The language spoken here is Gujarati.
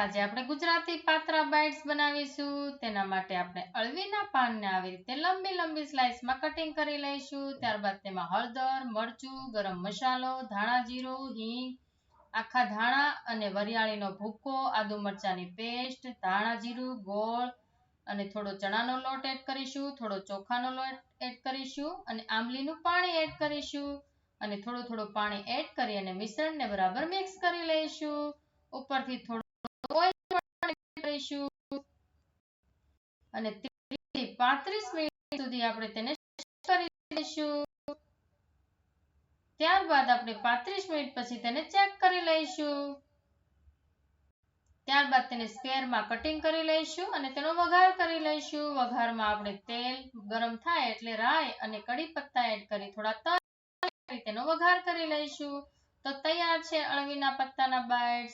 આજે આપણે ગુજરાતી પાત્રા બાઇટ્સ બનાવીશું. તેના માટે આપણે અળવીના પાનને આવી રીતે લંબી લંબી સ્લાઇસમાં કટિંગ કરી લઈશું. ત્યારબાદ તેમાં હળદર, મરચું, ગરમ મસાલો, ધાણા જીરું, હિંગ, આખા ધાણા અને વરિયાળીનો ભૂક્કો, આદુ મરચાંની પેસ્ટ ધાણા જીરું, ગોળ અને થોડો ચણાનો લોટ એડ કરીશું. થોડો ચોખાનો લોટ એડ કરીશું અને આંબલીનું પાણી એડ કરીશું. અને થોડું થોડું પાણી એડ કરી અને મિશ્રણને બરાબર મિક્સ કરી લઈશું. ઉપરથી થોડું અને ત્રીસથી પાંત્રીસ મિનિટ સુધી આપણે તેને કરી દઈશું ત્યારબાદ આપણે પાંત્રીસ મિનિટ પછી તેને ચેક કરી લઈશું. ત્યારબાદ તેને સ્ક્વેરમાં કટિંગ કરી લઈશું અને તેનો વઘાર કરી લઈશું. વઘારમાં આપણે તેલ ગરમ થાય એટલે રાઈ અને કડી પત્તા એડ કરી થોડા તલ તેનો વઘાર કરી લઈશું. તો તૈયાર છે અળવીના પત્તાના બાઇટ્સ